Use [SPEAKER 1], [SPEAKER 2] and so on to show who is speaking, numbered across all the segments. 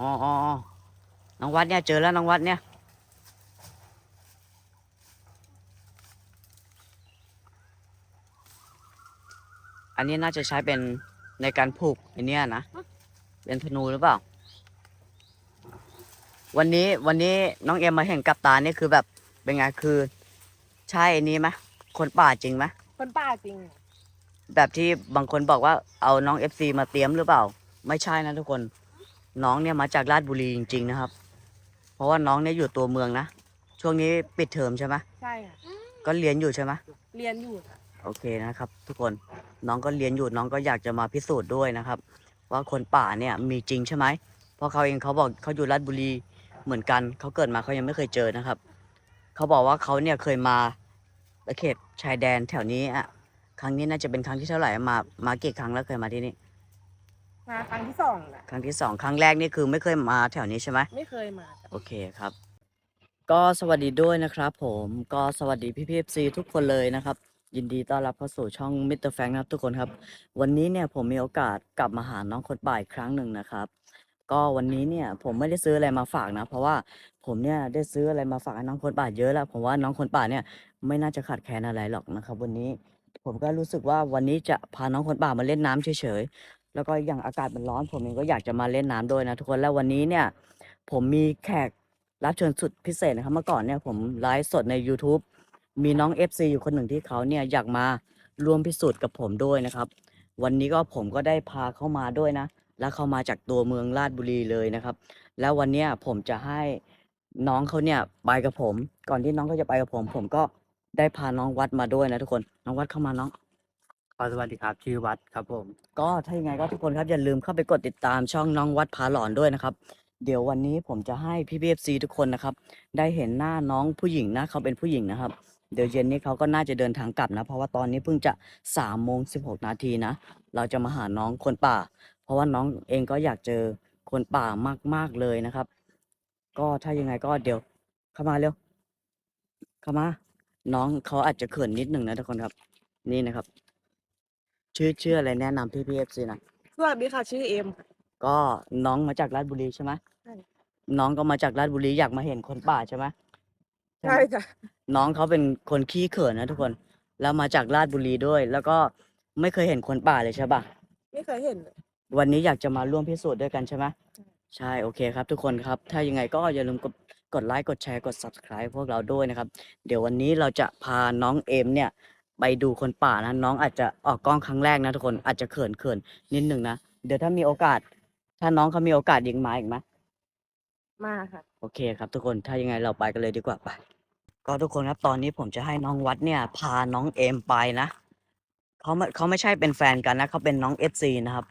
[SPEAKER 1] อ๋ออ๋ออ๋อน้องวัดเนี่ยเจอแล้วน้องวัดเนี่ยอันนี้น่าจะใช้เป็นในการผูกอันเนี้ยนะ เป็นธนูหรือเปล่า วันนี้วันนี้น้องเอ็มมาเห็นกับตานี่คือแบบเป็นไงคือใช่อันนี้ไหมคนป่าจริงไหม
[SPEAKER 2] คนป้าจริง
[SPEAKER 1] แบบที่บางคนบอกว่าเอาน้องเอฟซีมาเตรียมหรือเปล่า ไม่ใช่นะทุกคน น้องเนี่ยมาจากราชบุรีจริง ๆ นะครับ เพราะว่าน้องเนี่ยอยู่ตัวเมืองนะ ช่วงนี้ปิดเทอมใช่ไหม
[SPEAKER 2] ใช่ค่ะ
[SPEAKER 1] ก็เรียนอยู่ใช่ไหม
[SPEAKER 2] เรียนอยู่ค่ะ
[SPEAKER 1] โอเคนะครับ ทุกคนน้องก็เรียนอยู่น้องก็อยากจะมาพิสูจน์ด้วยนะครับ ว่าคนป่าเนี่ยมีจริงใช่ไหมเพราะเขาเองเขาบอกเขาอยู่ราชบุรีเหมือนกันเขาเกิดมาเขายังไม่เคยเจอนะครับ เขาบอกว่าเขาเนี่ยเคยมาเขตชายแดนแถวนี้อะครั้งนี้น่าจะเป็นครั้งที่เท่าไหร่มามากี่ครั้งแล้วเคยมาที่นี่
[SPEAKER 2] มาครั้งที่สองน่ะ
[SPEAKER 1] ครั้งที่สองครั้งแรกนี่คือไม่เคยมาแถวนี้ใช่ไหม
[SPEAKER 2] ไม่เคยมาจ้ะ
[SPEAKER 1] โอเคครับ ก็สวัสดีด้วยนะครับผมก็สวัสดีพี่พีเอฟซีทุกคนเลยนะครับ ยินดีต้อนรับเข้าสู่ช่องมิสเตอร์แฟงนะครับทุกคนครับ วันนี้เนี่ยผมมีโอกาสกลับมาหาน้องคนป่าอีกครั้งหนึ่งนะครับ ก็วันนี้เนี่ยผมไม่ได้ซื้ออะไรมาฝากนะ เพราะว่าผมเนี่ยได้ซื้ออะไรมาฝากให้น้องคนป่าเยอะแล้วผมว่าน้องคนป่าเนี่ยไม่น่าจะขาดแคลนอะไรหรอกนะครับ วันนี้ผมก็รู้สึกว่าวันนี้จะพาน้องคนป่ามาเล่นน้ำเฉยๆ แล้วก็อย่างอากาศมันร้อน ผมเองก็อยากจะมาเล่นน้ำด้วยนะทุกคนแล้ววันนี้เนี่ย ผมมีแขกรับเชิญสุดพิเศษนะครับเมื่อก่อนเนี่ยผมไลฟ์สดใน YouTube มีน้อง FC อยู่คนหนึ่งที่เขาเนี่ยอยากมาร่วมพิสูจน์กับผมด้วยนะครับ วันนี้ก็ผมก็ได้พาเข้ามาด้วยนะ แล้วเขามาจากตัวเมืองราชบุรีเลยนะครับ แล้ววันเนี้ยผมจะให้น้องเขาเนี่ยไปกับผม ก่อนที่น้องเขาจะไปกับผม ผมก็ได้พาน้องวัดมาด้วยนะทุกคนน้องวัดเข้ามาน้อง
[SPEAKER 3] สวัสดีครับชื่อวัดครับผม
[SPEAKER 1] ก็ถ้ายังไงก็ทุกคนครับอย่าลืมเข้าไปกดติดตามช่องน้องวัดพาหลอนด้วยนะครับ เดี๋ยววันนี้ผมจะให้พี่พีเอฟซีทุกคนนะครับ ได้เห็นหน้าน้องผู้หญิงนะเขาเป็นผู้หญิงนะครับ เดี๋ยวเย็นนี้เขาก็น่าจะเดินทางกลับนะ เพราะว่าตอนนี้เพิ่งจะสามโมงสิบหกนาทีนะ เราจะมาหาน้องคนป่า เพราะว่าน้องเองก็อยากเจอคนป่ามากๆเลยนะครับ ก็ถ้ายังไงก็เดี๋ยวเข้ามาเร็วเข้ามา น้องเขาอาจจะเขินนิดหนึ่งนะทุกคนครับ นี่นะครับ ชื่อชื่ออะไรแนะนำพี่พีเอฟซีนะ
[SPEAKER 2] สวัสดีค่ะชื่อเอ็ม
[SPEAKER 1] ก็น้องมาจากราชบุรีใช่ไหม
[SPEAKER 2] ใช่
[SPEAKER 1] น้องก็มาจากราชบุรีอยากมาเห็นคนป่าใช่ไหมใช่ไห
[SPEAKER 2] ใช่
[SPEAKER 1] ม
[SPEAKER 2] จ้ะ
[SPEAKER 1] น้องเขาเป็นคนขี้เขินนะทุกคน แล้วมาจากราชบุรีด้วย แล้วก็ไม่เคยเห็นคนป่าเลยใช่ปะ
[SPEAKER 2] ไม่เคยเห็นเลย
[SPEAKER 1] วันนี้อยากจะมาร่วมพิสูจน์ด้วยกันใช่ไหมใช่โอเคครับ ทุกคนครับ ถ้ายังไงก็อย่าลืมกดกดไลค์กดแชร์กด subscribe พวกเราด้วยนะครับ เดี๋ยววันนี้เราจะพาน้องเอมเนี่ย ไปดูคนป่านะน้องอาจจะออกกล้องครั้งแรกนะทุกคนอาจจะเขินเขินนิดหนึ่งนะเดี๋ยวถ้ามีโอกาส ถ้าน้องเขามีโอกาสยิงมาอีกไหม
[SPEAKER 2] มาค่ะ
[SPEAKER 1] โอเคครับทุกคนถ้ายังไงเราไปกันเลยดีกว่าไปก็ทุกคนครับตอนนี้ผมจะให้น้องวัดเนี่ย พาน้องเอมไปนะเขาไม่เขาไม่ใช่เป็นแฟนกันนะเขาเป็นน้องเอฟซีนะครับ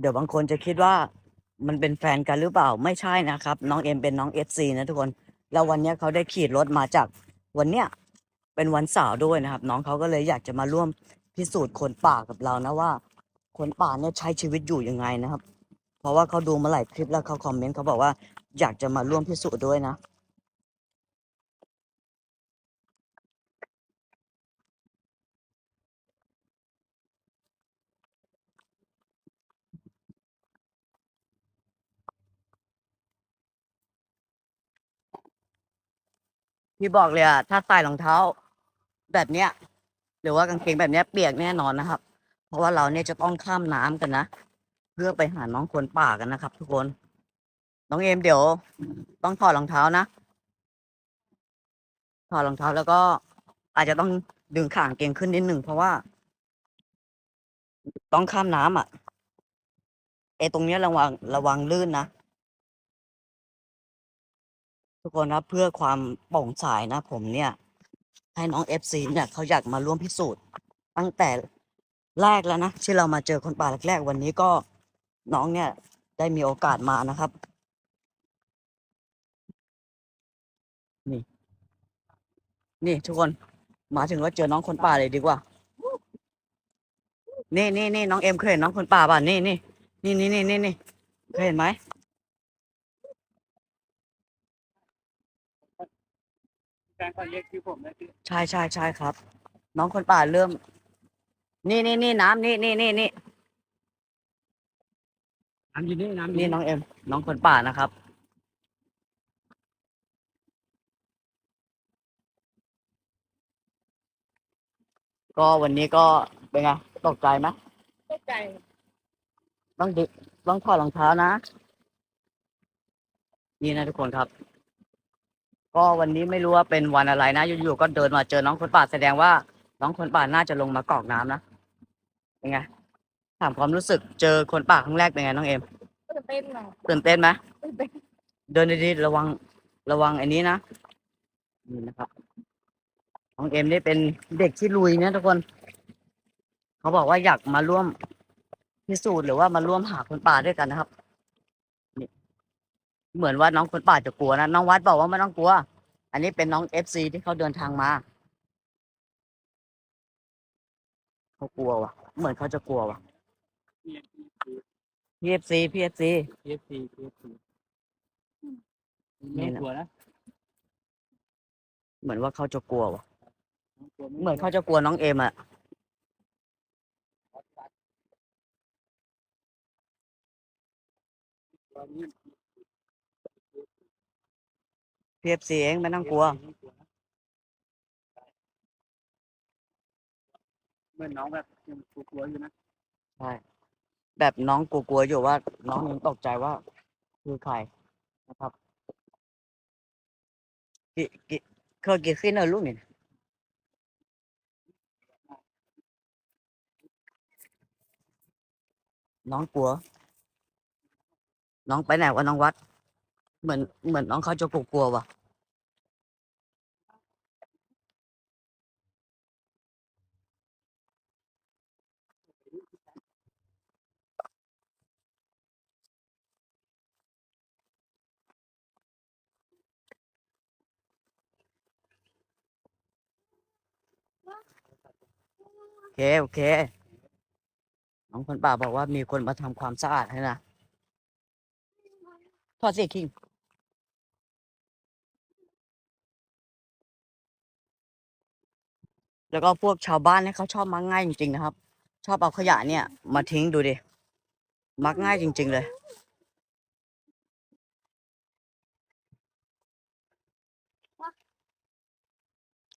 [SPEAKER 1] เดี๋ยวบางคนจะคิดว่ามันเป็นแฟนกันหรือเปล่าไม่ใช่นะครับ น้องเอ็มเป็นน้องเอฟซีนะทุกคน แล้ววันนี้เขาได้ขี่รถมาจากวันเนี้ยเป็นวันเสาร์ด้วยนะครับ น้องเขาก็เลยอยากจะมาร่วมพิสูจน์คนป่ากับเรานะว่า คนป่าเนี่ยใช้ชีวิตอยู่ยังไงนะครับ เพราะว่าเขาดูมาหลายคลิปแล้วเขาคอมเมนต์เขาบอกว่าอยากจะมาร่วมพิสูจน์ด้วยนะ พี่บอกเลยอะถ้าใส่รองเท้า แบบเนี้ย หรือว่ากางเกงแบบเนี้ยเปียกแน่นอนนะครับ เพราะว่าเราเนี่ยจะต้องข้ามน้ำกันนะเพื่อไปหาน้องคนป่ากันนะครับ ทุกคน น้องเอมเดี๋ยว ต้องถอดรองเท้านะถอดรองเท้าแล้วก็อาจจะต้องดึงขางเกงขึ้นนิดหนึ่งเพราะว่า ต้องข้ามน้ำอะไอ้ตรงเนี้ยระวังระวังลื่นนะ ทุกคนครับเพื่อความโปร่งใสนะ ผมเนี่ย ให้น้องเอฟซีเนี่ยเขาอยากมาร่วมพิสูจน์ ตั้งแต่แรกแล้วนะที่เรามาเจอคนป่าแรกๆวันนี้ก็น้องเนี่ย ได้มีโอกาสมานะครับ นี่ นี่ทุกคนมาถึงก็เจอน้องคนป่าเลยดีกว่า นี่นี่นี่น้องเอ็มเคยเห็นน้องคนป่าป่ะนี่นี่นี่นี่นี่นี่นี่เคยเห็นไหม
[SPEAKER 3] แฟนเขาเรียกชื่อผมนะชื่อ
[SPEAKER 1] ใช่ใช่ใช่ครับ น้องคนป่าเริ่ม นี่นี่นี่น้ำนี่นี่นี่นี่
[SPEAKER 3] น้ำอยู่นี่น้ำอยู่
[SPEAKER 1] นี่น้องเอ็ม น้องคนป่านะครับ ก็วันนี้ก็เป็นไงตกใจไหม
[SPEAKER 2] ตกใจ
[SPEAKER 1] ต้องดิต้องถอดรองเท้านะ นี่นะทุกคนครับ ก็วันนี้ไม่รู้ว่าเป็นวันอะไรนะอยู่ๆก็เดินมาเจอน้องคนป่าแสดงว่า น้องคนป่าน่าจะลงมากรอกน้ำนะเป็นไงถามความรู้สึกเจอคนป่าครั้งแรกเป็นไงน้องเอ็ม
[SPEAKER 2] ตื่นเต้นไหน่อย
[SPEAKER 1] ตื่นเต้นไหม
[SPEAKER 2] เดิ
[SPEAKER 1] นดีๆระวังระวังไอ้นี้นะนี่นะครับน้องเอ็มนี่เป็นเด็กที่ลุยเนี่ยทุกคน เขาบอกว่าอยากมาร่วมพิสูจน์หรือว่ามาร่วมหาคนป่าด้วยกันนะครับ เหมือนว่าน้องคนป่าจะกลัวนะน้องวัดบอกว่าไม่ต้องกลัว อันนี้เป็นน้องเอฟซีที่เขาเดินทางมาเขากลัววะเหมือนเขาจะกลัววะพีเอฟซีพีเอฟซี
[SPEAKER 3] พีเอฟซีพีเอฟซี
[SPEAKER 1] นี่
[SPEAKER 3] ไม่
[SPEAKER 1] นะ
[SPEAKER 3] กลัวนะ
[SPEAKER 1] เหมือนว่าเขาจะกลัววะ
[SPEAKER 3] กลัวไเห
[SPEAKER 1] มือนเขาจะกลัวน้องเอ็มอะ
[SPEAKER 3] กลัวนี่
[SPEAKER 1] พีเอฟซีเองไม่ต้องกลัว
[SPEAKER 3] เหมือนน้องแบบยังกลัวๆอยู่นะ
[SPEAKER 1] ใช่แบบน้องกลัวๆอยู่ว่า น้องยังตกใจว่า คือใครนะครับกี่กี่เคยกี่ขึ้นเนอะลูกนี่น้องกลัว น้องไปไหนวะน้องวัด เหมือนเหมือนน้องเขาจะกลัวๆว่ะโอเค โอเค น้องคนป่าบอกว่ามีคนมาทำความสะอาดให้นะทอดสียคิง แล้วก็พวกชาวบ้านเนี่ยเขาชอบมักง่ายจริงๆนะครับ ชอบเอาขยะเนี่ย มาทิ้งดูดิมักง่ายจริง ๆ เลย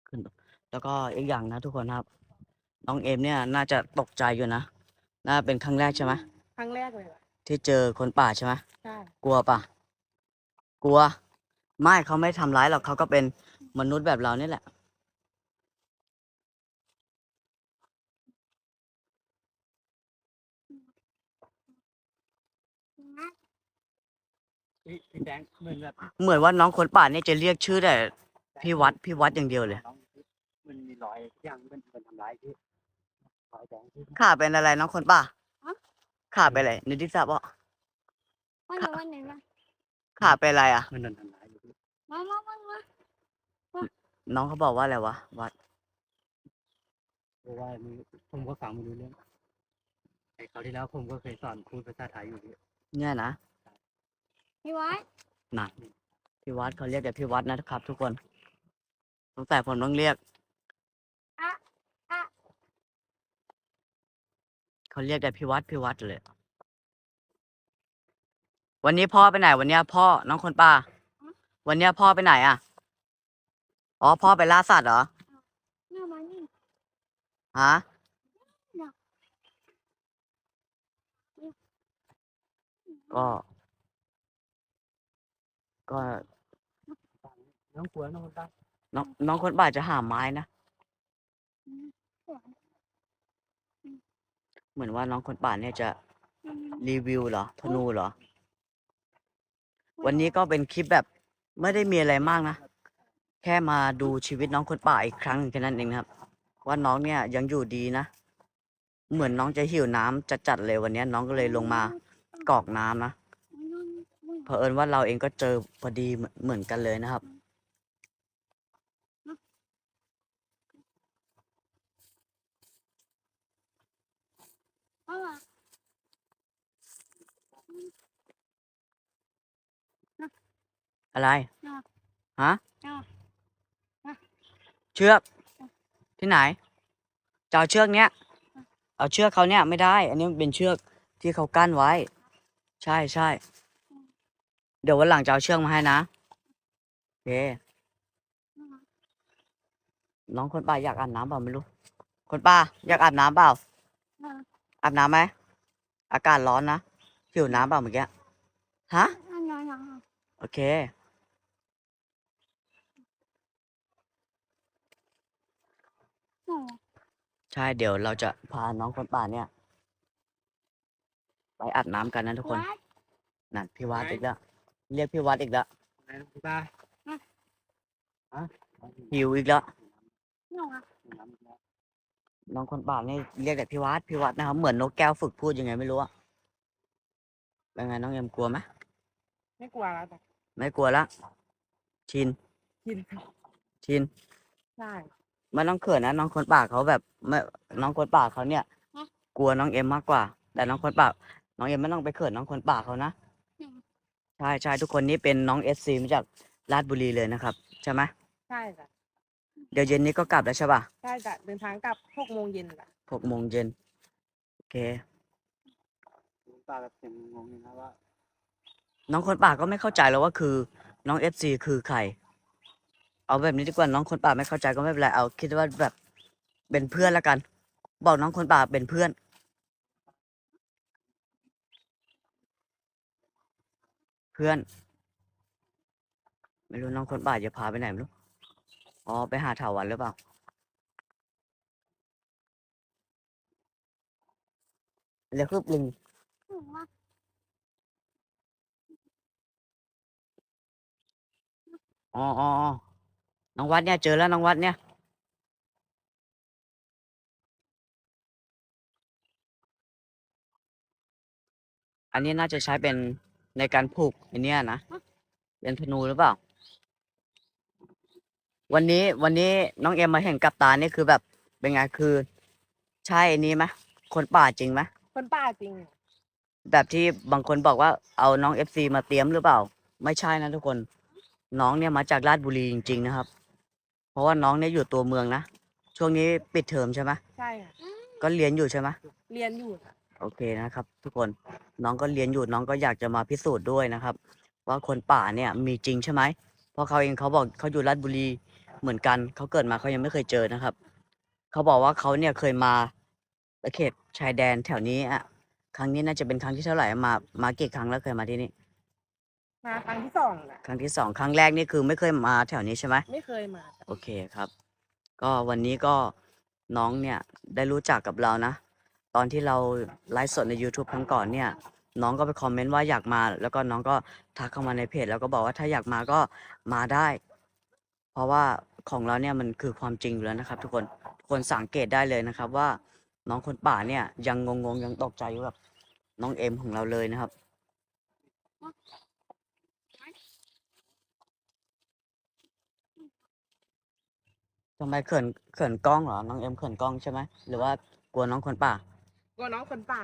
[SPEAKER 1] ขึ้นแล้วก็อีกอย่างนะทุกคนครับ น้องเอมเนี่ยน่าจะตกใจอยู่นะน่าเป็นครั้งแรกใช่ไหม
[SPEAKER 2] ครั้งแรกเลยอะ
[SPEAKER 1] ที่เจอคนป่าใช่ไหม
[SPEAKER 2] ใช่
[SPEAKER 1] กลัวปะกลัว ไม่เขาไม่ทำร้ายหรอกเขาก็เป็นมนุษย์แบบเรานี่แหละ
[SPEAKER 3] พี่พี่แดงเหมือนแบบ
[SPEAKER 1] เหมือนว่าน้องคนป่านี่จะเรียกชื่อแต่พี่วัดพี่วัดอย่างเดียวเลย
[SPEAKER 3] น้องมันมีรอยอย่างมันมันทำร้ายพี่รอยแดงที่
[SPEAKER 1] ข้าเป็นอะไรน้องคนป่าข้าเป็นอะไรนึกที่ทราบว่า
[SPEAKER 4] วันนี้วันไหนนะ
[SPEAKER 1] ข้าเป็นอะไรอะ
[SPEAKER 3] มันโดนทำร้ายอยู่พี่
[SPEAKER 4] มามามามา
[SPEAKER 1] น้องเขาบอกว่าอะไรวะวัด
[SPEAKER 3] เพราะว่านี่ผมก็ฟังไม่รู้เรื่องไอ้คราวที่แล้วผมก็เคยสอนพูดภาษาไทยอยู่พี่
[SPEAKER 1] เนี่ยนะ
[SPEAKER 4] พี่วัด
[SPEAKER 1] หนักพี่วัดเขาเรียกแต่พี่วัดนะครับ ทุกคนสงสัยผมต้องเรียกเขาเรียกแต่พี่วัดพี่วัดเลย วันนี้พ่อไปไหน วันเนี้ยพ่อน้องคนป่าวันเนี้ยพ่อไปไหนอะอ๋อพ่อไปล่าสัตว์เหรอ
[SPEAKER 4] หน้ามานี่
[SPEAKER 1] ฮะก็ ก็
[SPEAKER 3] น้องกลัวน้องคนตา
[SPEAKER 1] น้องน้องคนป่าจะหาไม้นะ เหมือนว่าน้องคนป่าเนี่ยจะรีวิวเหรอ ธนูเหรอ วันนี้ก็เป็นคลิปแบบไม่ได้มีอะไรมากนะ แค่มาดูชีวิตน้องคนป่าอีกครั้งหนึ่งแค่นั้นเองนะครับ ว่าน้องเนี่ยยังอยู่ดีนะ เหมือนน้องจะหิวน้ำจัดๆเลยวันนี้น้องก็เลยลงมากรอกน้ำนะ เผอิญว่าเราเองก็เจอพอดีเหมือนกันเลยนะครับ
[SPEAKER 4] อะ
[SPEAKER 1] ไร ฮะ เชือก ที่ไหนจะเอาเชือกเนี้ย เอาเชือกเขาเนี่ยไม่ได้ อันนี้มันเป็นเชือกที่เขากั้นไว้ ใช่ใช่ ดี๋ยววันหลังจะเอาเชือกมาให้นะโอเคน้องคนป่าอยากอาบน้ำเปล่าไม่รู้ คนป่าอยากอาบน้ำเปล่า
[SPEAKER 4] อ่า
[SPEAKER 1] อาบน้ำไหมอากาศร้อนนะหิวน้ำเปล่าเมื่อกี้ฮะ
[SPEAKER 4] อันนั้นอะ
[SPEAKER 1] โอเค
[SPEAKER 4] โอ้
[SPEAKER 1] ใช่เดี๋ยวเราจะพาน้องคนป่าเนี่ย ไปอาบน้ำกันนะทุกคน
[SPEAKER 4] วัด
[SPEAKER 1] นั่นพี่วัดอีกแล้ว เรียกพี่วัดอีกแล้ว
[SPEAKER 3] ไหนนะคุณตาฮะ
[SPEAKER 1] หิวอีกแล้ว
[SPEAKER 4] หนูอะ
[SPEAKER 1] น้องคนป่านี่เรียกแต่พี่วัดพี่วัดนะครับเหมือนนกแก้วฝึกพูดยังไงไม่รู้อะเป็นไงน้องเอ็มกลัวไหม
[SPEAKER 2] ไม่กลัวแล้วแต่
[SPEAKER 1] ไม่กลัวละชิน
[SPEAKER 2] กิน
[SPEAKER 1] ชิน
[SPEAKER 2] ใช่
[SPEAKER 1] ไม่ต้องเขินนะน้องคนป่าเขาแบบไม่น้องคนป่าเขาเนี่ย กลัวน้องเอ็มมากกว่า แต่น้องคนป่าน้องเอ็มไม่ต้องไปเขินน้องคนป่าเขานะ ใช่ใช่ทุกคนนี่เป็นน้องเอสซีมาจากราชบุรีเลยนะครับ ใช่ไหม
[SPEAKER 2] ใช่จ้ะ
[SPEAKER 1] เดี๋ยวเย็นนี้ก็กลับแล้วใช่ป่ะ
[SPEAKER 2] ใช่จ้ะเดินทางกลับหกโมงเย็นจ้ะ
[SPEAKER 1] หกโมงเย็นโอเค
[SPEAKER 3] คุณตาแบบเสียงงงๆเลยนะว่า
[SPEAKER 1] น้องคนป่าก็ไม่เข้าใจแล้วว่าคือ น้องเอฟซีคือใคร เอาแบบนี้ดีกว่าน้องคนป่าไม่เข้าใจก็ไม่เป็นไรเอา คิดว่าแบบเป็นเพื่อนละกัน บอกน้องคนป่าเป็นเพื่อน พื่อน ไม่รู้น้องคนป่าจะพาไปไหนไม่รู้ อ๋อ ไปหาถาวันหรือเปล่าเรียกคือลิง
[SPEAKER 4] หนูอะ
[SPEAKER 1] อ๋ออ๋ออ๋อน้องวัดเนี่ยเจอแล้วน้องวัดเนี่ยอันนี้น่าจะใช้เป็น ในการผูกอันเนี้ยนะเป็นธนูหรือเปล่า วันนี้วันนี้น้องเอ็มมาเห็นกับตานี่คือแบบเป็นไงคือ ใช่อันนี้ไหมคนป่าจริงไหม
[SPEAKER 2] คนป้าจริง
[SPEAKER 1] แบบที่บางคนบอกว่าเอาน้องเอฟซีมาเตรียมหรือเปล่า ไม่ใช่นะทุกคน น้องเนี่ยมาจากราชบุรีจริง ๆ นะครับ เพราะว่าน้องเนี่ยอยู่ตัวเมืองนะช่วงนี้ปิดเทอมใช่ไหม
[SPEAKER 2] ใช่ค่ะ
[SPEAKER 1] ก็เรียนอยู่ใช่ไหม
[SPEAKER 2] เรียนอยู่ค่ะ
[SPEAKER 1] โอเคนะครับ ทุกคนน้องก็เรียนอยู่น้องก็อยากจะมาพิสูจน์ด้วยนะครับ ว่าคนป่าเนี่ยมีจริงใช่ไหมเพราะเขาเองเขาบอกเขาอยู่ราชบุรีเหมือนกันเขาเกิดมาเขายังไม่เคยเจอนะครับเขาบอกว่าเขาเนี่ยเคยมาเขตชายแดนแถวนี้อะครั้งนี้น่าจะเป็นครั้งที่เท่าไหร่มามากี่ครั้งแล้วเคยมาที่นี่
[SPEAKER 2] มาครั้งที่สองน่ะ
[SPEAKER 1] ครั้งที่สองครั้งแรกนี่คือไม่เคยมาแถวนี้ใช่ไหม
[SPEAKER 2] ไม่เคยมาจ้ะ
[SPEAKER 1] โอเคครับ ก็วันนี้ก็น้องเนี่ยได้รู้จักกับเรานะ ตอนที่เราไลฟ์สดใน YouTube ครั้งก่อนเนี่ย น้องก็ไปคอมเมนต์ว่าอยากมา แล้วก็น้องก็ทักเข้ามาในเพจ แล้วก็บอกว่าถ้าอยากมาก็มาได้ เพราะว่าของเราเนี่ยมันคือความจริงอยู่แล้วนะครับ ทุกคนทุกคนสังเกตได้เลยนะครับว่าน้องคนป่าเนี่ย ยังงงๆยังตกใจอยู่กับน้องเอ็มของเราเลยนะครับทำไมเขินเขินกล้องเหรอ น้องเอ็มเขินกล้องใช่ไหมหรือว่ากลัวน้องคนป่า
[SPEAKER 2] กลัวน้องคนป่า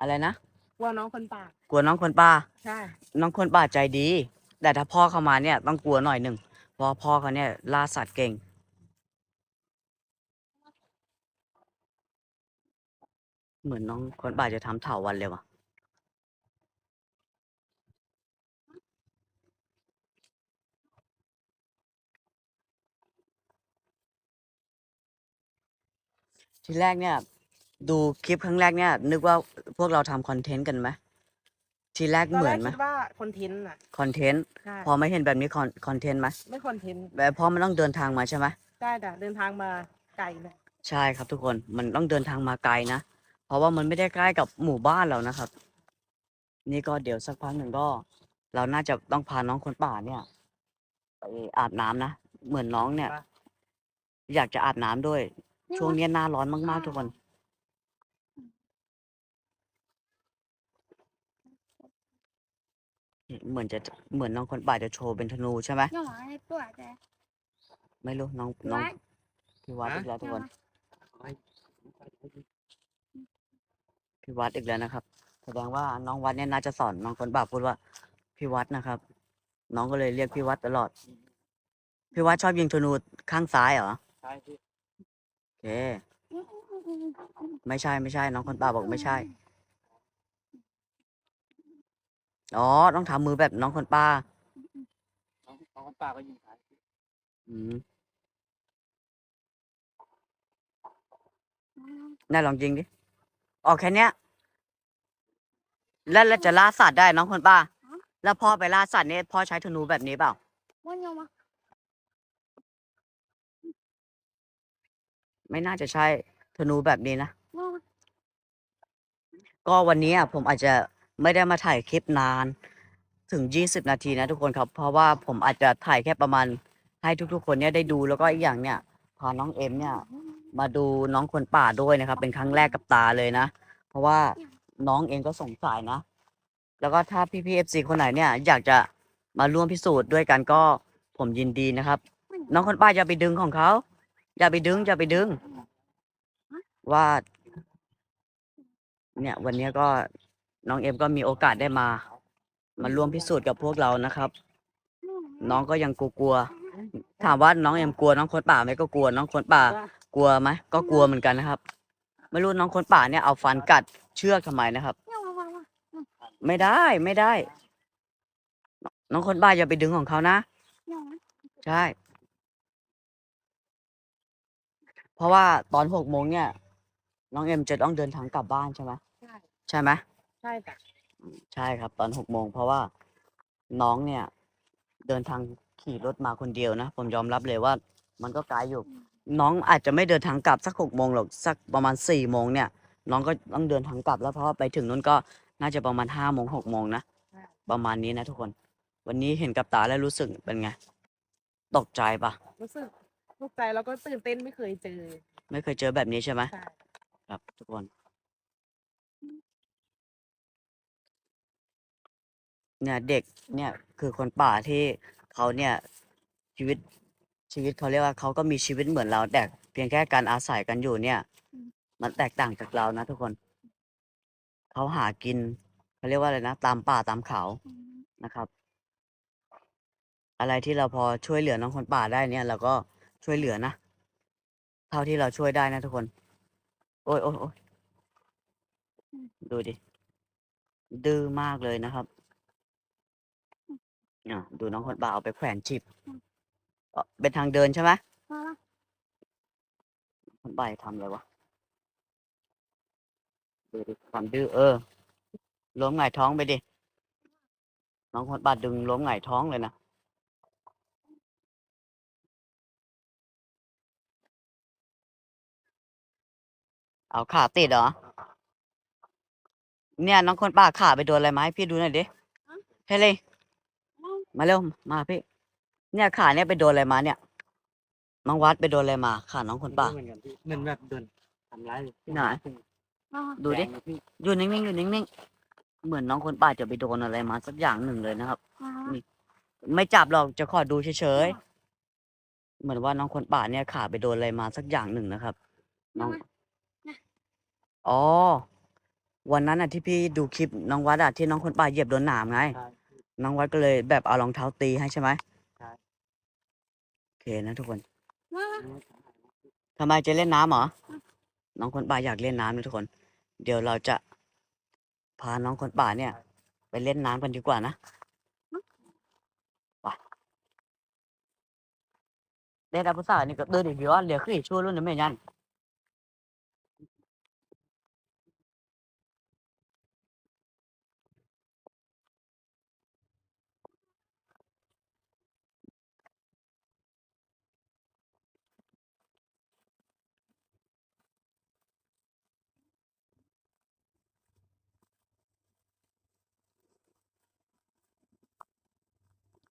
[SPEAKER 1] อะไรนะ
[SPEAKER 2] กลัวน้องคนป่าก
[SPEAKER 1] ลัวน้องคนป่า
[SPEAKER 2] ใช่
[SPEAKER 1] น้องคนป่าใจดี แต่ถ้าพ่อเข้ามาเนี่ยต้องกลัวหน่อยหนึ่งเพราะพ่อเขาเนี่ยล่าสัตว์เก่ง เหมือนน้องคนป่าจะทำเถาวันเลยว่ะทีแรกเนี่ย ดูคลิปครั้งแรกเนี่ย นึกว่าพวกเราทำคอนเทนต์กันไหมทีแรก
[SPEAKER 2] ตอน
[SPEAKER 1] เหมื
[SPEAKER 2] แร
[SPEAKER 1] อน
[SPEAKER 2] ก
[SPEAKER 1] ไหม
[SPEAKER 2] คิดว่าคอนเทนต์น่ะ
[SPEAKER 1] คอนเทนต์
[SPEAKER 2] ใช่
[SPEAKER 1] พอไม่เห็นแบบนี้คอนคอนเทนต์ไหม
[SPEAKER 2] ไม่คอนเทนต์
[SPEAKER 1] แบบเพราะมันต้องเดินทางมาใช่ไหม
[SPEAKER 2] ใช่จ้ะเดินทางมาไกลเลย
[SPEAKER 1] ใช่ครับทุกคนมันต้องเดินทางมาไกลนะเพราะว่ามันไม่ได้ใกล้กับหมู่บ้านเรานะครับ นี่ก็เดี๋ยวสักพักหนึ่งก็ เราน่าจะต้องพาน้องคนป่าเนี่ยไปอาบน้ำนะเหมือนน้องเนี่ย อยากจะอาบน้ำด้วย ช่วงเนี้ยหน้าร้อนมากๆทุกคน เหมือนจะเหมือนน้องคนป่าจะโชว์เป็นธนูใช่ไหม
[SPEAKER 4] หนูให้ปวดเลย
[SPEAKER 1] ไม่รู้น้องน้อง
[SPEAKER 4] วัด
[SPEAKER 1] พี่วัดอีกแล้วทุกคน
[SPEAKER 3] เอาให้
[SPEAKER 1] พี่วัดอีกแล้วนะครับ แสดงว่าน้องวัดเนี่ยน่าจะสอนน้องคนป่าพูดว่าพี่วัดนะครับ น้องก็เลยเรียกพี่วัดตลอดพี่วัดชอบยิงธนูข้างซ้ายเหรอ
[SPEAKER 3] ใช่ที่
[SPEAKER 1] โอเค ไม่ใช่ไม่ใช่ น้องคนป่าบอกไม่ใช่ อ๋อ ต้องทำมือแบบน้องคนป่า
[SPEAKER 3] น้องน้องคนป่าก็ยิงท้าย
[SPEAKER 1] อืมน่าลองยิงดิ ออกแค่เนี้ย แล้วแล้วจะล่าสัตว์ได้น้องคนป่าแล้วพ่อไปล่าสัตว์เนี่ยพ่อใช้ธนูแบบนี้เปล่า
[SPEAKER 4] วันยมา
[SPEAKER 1] ไม่น่าจะใช่ธนูแบบนี้นะ
[SPEAKER 4] ว่า
[SPEAKER 1] ก็วันนี้อะผมอาจจะ ไม่ได้มาถ่ายคลิปนานถึง 20 นาทีนะทุกคนครับ เพราะว่าผมอาจจะถ่ายแค่ประมาณให้ทุกๆ คนเนี่ยได้ดูแล้วก็อีกอย่างเนี่ยพาน้องเอ็มเนี่ย มาดูน้องคนป่าด้วยนะครับ เป็นครั้งแรกกับตาเลยนะ เพราะว่าน้องเองก็สงสัยนะ แล้วก็ถ้าพี่พีเอฟซีคนไหนเนี่ย อยากจะมาร่วมพิสูจน์ด้วยกันก็ผมยินดีนะครับ น้องคนป่าอย่าไปดึงของเขาอย่าไปดึงอย่าไปดึง ว่า เนี่ย วันนี้ก็ น้องเอ็มก็มีโอกาสได้มา มาร่วมพิสูจน์กับพวกเรานะครับ น้องก็ยังกลัวๆถามว่าน้องเอ็มกลัวน้องคนป่าไหมก็กลัว น้องคนป่ากลัวไหมก็กลัวเหมือนกันนะครับ ไม่รู้น้องคนป่าเนี่ยเอาฟันกัดเชือกทำไมนะครับ ไม่ได้ไม่ได้ น้องคนป่าอย่าไปดึงของเขานะใช่ เพราะว่าตอนหกโมงเนี่ย น้องเอ็มจะต้องเดินทางกลับบ้านใช่ไหม
[SPEAKER 2] ใช่
[SPEAKER 1] ไหม
[SPEAKER 2] ช่จ้ะ
[SPEAKER 1] ใช่ครับ ตอนหกโมงเพราะว่าน้องเนี่ย เดินทางขี่รถมาคนเดียวนะ ผมยอมรับเลยว่า มันก็ไกลอยู่ น้องอาจจะไม่เดินทางกลับสักหกโมงหรอกสักประมาณสี่โมงเนี่ย น้องก็ต้องเดินทางกลับแล้วเพราะว่าไปถึงนู้นก็น่าจะประมาณห้าโมงหกโมงนะประมาณนี้นะทุกคน วันนี้เห็นกับตาแล้วรู้สึกเป็นไงตกใจปะ
[SPEAKER 2] รู้สึกตกใจแล้วก็ตื่นเต้นไม่เคยเจอ
[SPEAKER 1] ไม่เคยเจอแบบนี้ใช่ไหม
[SPEAKER 2] ใช่
[SPEAKER 1] ครับทุกคน เนี่ยเด็กเนี่ยคือคนป่าที่เขาเนี่ยชีวิตชีวิตเขาเรียกว่าเขาก็มีชีวิตเหมือนเรา แต่เพียงแค่การอาศัยกันอยู่เนี่ย มันแตกต่างจากเรานะทุกคน เขาหากินเขาเรียกว่าอะไรนะ ตามป่าตามเขานะครับ อะไรที่เราพอช่วยเหลือน้องคนป่าได้เนี่ยเราก็ช่วยเหลือนะเท่าที่เราช่วยได้นะทุกคน โอ้ยโอ้ยโอ้ยดูดิดื้อมากเลยนะครับ อะดูน้องคนป่าเอาไปแขวนจิบเอ่อเป็นทางเดินใช่ไหม
[SPEAKER 4] ว่าว่า
[SPEAKER 1] คนป่าจะทำอะไรวะดูดิความดื้อเออล้มหงายท้องไปดิ น้องคนป่าดึงล้มหงายท้องเลยนะเอาขาติดเหรอ เนี่ย น้องคนป่าขาไปโดนอะไรมาให้พี่ดูหน่อยดิ เฮ้ยเลย มาเร็วมาพี่ เนี่ยขาเนี่ยไปโดนอะไรมาเนี่ยน้องวัดไปโดนอะไรมาขาน้องคนป่า
[SPEAKER 3] เหมือนกันพี่เหมือนแบบโดนทำร้ายเลย
[SPEAKER 1] ไหน
[SPEAKER 4] ว่าว่า
[SPEAKER 1] ดูดิ
[SPEAKER 3] แรงนะพี่
[SPEAKER 1] อยู่นิ่งๆอยู่นิ่งๆเหมือนน้องคนป่าจะไปโดนอะไรมาสักอย่างหนึ่งเลยนะครับ
[SPEAKER 4] ว่า
[SPEAKER 1] ไม่จับหรอกจะขอดูเฉยๆ เหมือนว่าน้องคนป่าเนี่ยขาไปโดนอะไรมาสักอย่างหนึ่งนะครับ น้อง อ๋อ วันนั้นอะที่พี่ดูคลิปน้องวัดอะที่น้องคนป่าเหยียบโดนหนามไง
[SPEAKER 3] ใช่
[SPEAKER 1] น้องวัดก็เลยแบบเอารองเท้าตีให้ใช่ไหม
[SPEAKER 3] ใช่
[SPEAKER 1] โอเคนะทุกคน
[SPEAKER 4] ว่าว่า
[SPEAKER 1] ทำไมจะเล่นน้ำเหรอ น้องคนป่าอยากเล่นน้ำนะทุกคน เดี๋ยวเราจะพาน้องคนป่าเนี่ย ไปเล่นน้ำกันดีกว่านะไปเล่นน้ำภาษานี่ก็เดินอีกเยอะเหลือขึ้นอีกชั่วรุ่นนึงไม่ยัน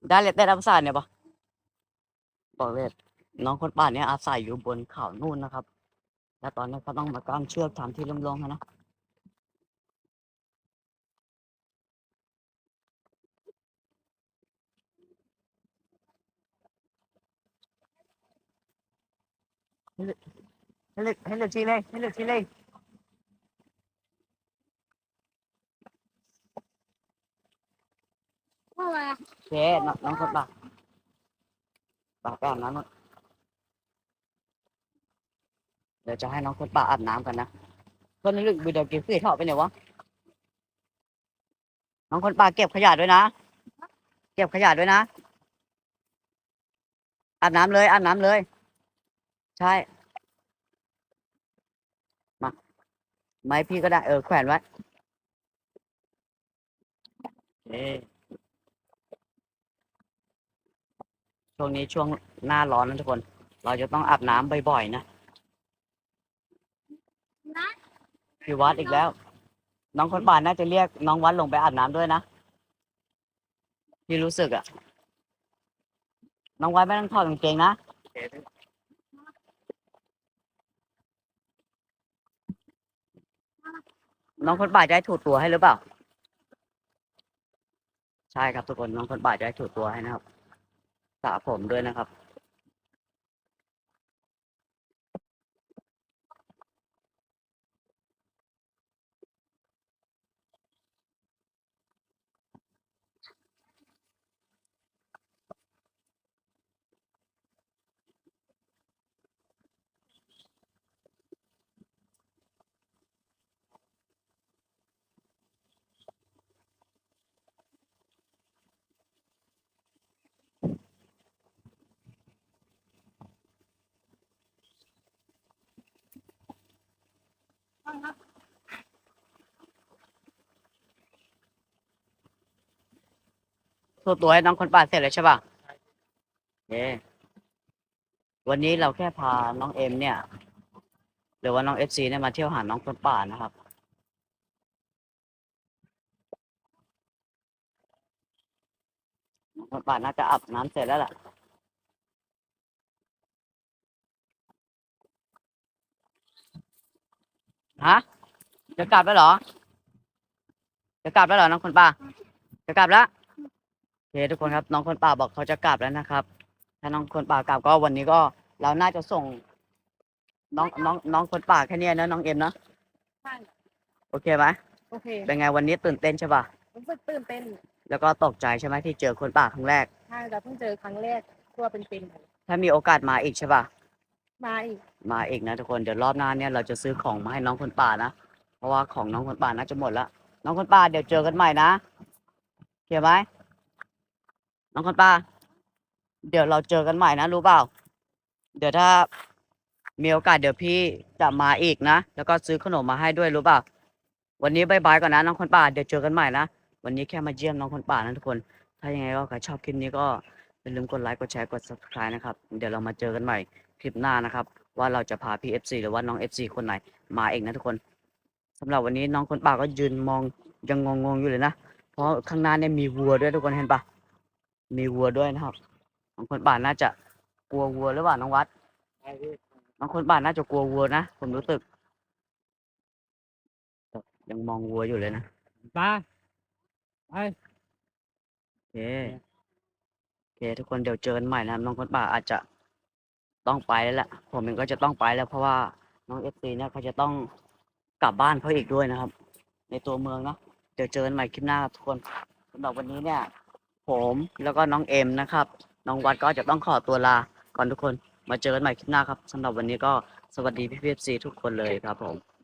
[SPEAKER 1] ได้เลยเต้นน้ำภาษาเนี่ยปะบอกเลยน้องคนป่าเนี่ยอาศัยอยู่บนเขานู่นนะครับ แล้วตอนนี้เขาต้องมากั้นเชือกทำที่ลมๆให้นะให้เลือกให้เลือกให้เลือกทีเลยให้เลือกทีเลย
[SPEAKER 4] ว่าว่า
[SPEAKER 1] โอ เคน้องน้องคนป่าป่าแป้งนั้นนู่นเดี๋ยวจะให้น้องคนป่าอาบน้ำกันนะก็นึกบิดเดยวกินขี้เถาะไปไหนวะน้องคนป่าเก็บขยะด้วยนะ เก็บขยะด้วยนะ อาบน้ำเลย อาบน้ำเลย ใช่ มาไม้พี่ก็ได้ เออ แขวนไว้โอเค ช่วงนี้ช่วงหน้าร้อนนะทุกคน เราจะต้องอาบน้ำบ่อยๆนะ
[SPEAKER 4] นะ
[SPEAKER 1] พี่วัดอีกแล้ว น้องคนป่านน่าจะเรียกน้องวัดลงไปอาบน้ำด้วยนะพี่รู้สึกอะน้องวัดไม่ต้องถอดกางเกงนะน้องคนป่าจะให้ถูตัวให้หรือเปล่า ใช่ครับทุกคนน้องคนป่าจะให้ถูตัวให้นะครับ สระผมด้วยนะครับ ถูตัวให้น้องคนป่าเสร็จแล้วใช่ป่ะเย้วันนี้เราแค่พาน้องเอ็มเนี่ย หรือว่าน้องเอฟซีเนี่ยมาเที่ยวหาน้องคนป่านะครับ น้องคนป่าน่าจะอาบน้ำเสร็จแล้วล่ะฮะจะกลับแล้วเหรอจะกลับแล้วเหรอน้องคนป่าจะกลับแล้ว โอเคทุกคนครับน้องคนป่าบอกเขาจะกลับแล้วนะครับ ถ้าน้องคนป่ากลับก็วันนี้ก็เราน่าจะส่ง น้องน้องน้องคนป่าแค่เนี้ยนะน้องเอ็มเนาะ
[SPEAKER 2] ใช่
[SPEAKER 1] โอเคไหม
[SPEAKER 2] โอเค
[SPEAKER 1] เป็นไงวันนี้ตื่นเต้นใช่ป่ะ
[SPEAKER 2] รู้สึกตื่นเต้น
[SPEAKER 1] แล้วก็ตกใจใช่ไหมที่เจอคนป่าครั้งแรก
[SPEAKER 2] ใช่แต่เพิ่งเจอครั้งแรกตัวเป็นๆเลย
[SPEAKER 1] ถ้ามีโอกาสมาอีกใช่ป่ะ
[SPEAKER 2] มาอีก
[SPEAKER 1] มาอีกนะทุกคนเดี๋ยวรอบหน้าเนี่ยเราจะซื้อของมาให้น้องคนป่านะเพราะว่าของน้องคนป่าน่าจะหมดละน้องคนป่าเดี๋ยวเจอกันใหม่นะโอเคไหม น้องคนป่าเดี๋ยวเราเจอกันใหม่นะ รู้เปล่า เดี๋ยวถ้ามีโอกาสเดี๋ยวพี่จะมาอีกนะ แล้วก็ซื้อขนมมาให้ด้วยรู้เปล่า วันนี้บายบายก่อนนะน้องคนป่า เดี๋ยวเจอกันใหม่นะ วันนี้แค่มาเยี่ยมน้องคนป่านะทุกคน ถ้ายังไงก็ใครชอบคลิปนี้ก็อย่าลืมกดไลค์กดแชร์กด subscribe นะครับ เดี๋ยวเรามาเจอกันใหม่คลิปหน้านะครับ ว่าเราจะพาพี่ FC หรือว่าน้อง FC คนไหนมาเองนะทุกคนสำหรับวันนี้น้องคนป่าก็ยืนมองยังงงๆอยู่เลยนะ เพราะข้างหน้าเนี่ยมีวัวด้วยทุกคนเห็นปะ มีวัวด้วยนะครับน้องคนป่าน่าจะกลัววัวหรือเปล่าน้องวัด
[SPEAKER 3] ใช่พี่
[SPEAKER 1] น้องคนป่าน่าจะกลัววัวนะผมรู้สึกแต่ยังมองวัวอยู่เลยนะ
[SPEAKER 3] ป้าไป
[SPEAKER 1] โอเคโอเค ทุกคนเดี๋ยวเจอกันใหม่นะครับน้องคนป่าอาจจะต้องไปแล้วแหละผมเองก็จะต้องไปแล้วเพราะว่าน้องเอฟซีเนี่ยเขาจะต้องกลับบ้านเขาอีกด้วยนะครับ ในตัวเมืองเนาะเดี๋ยวเจอกันใหม่คลิปหน้าครับทุกคนสำหรับวันนี้เนี่ย ผมแล้วก็น้องเอ็มนะครับ น้องวัดก็จะต้องขอตัวลาก่อนทุกคนมาเจอกันใหม่คลิปหน้าครับสำหรับวันนี้ก็สวัสดีพี่พีเอฟซีทุกคนเลยครับผม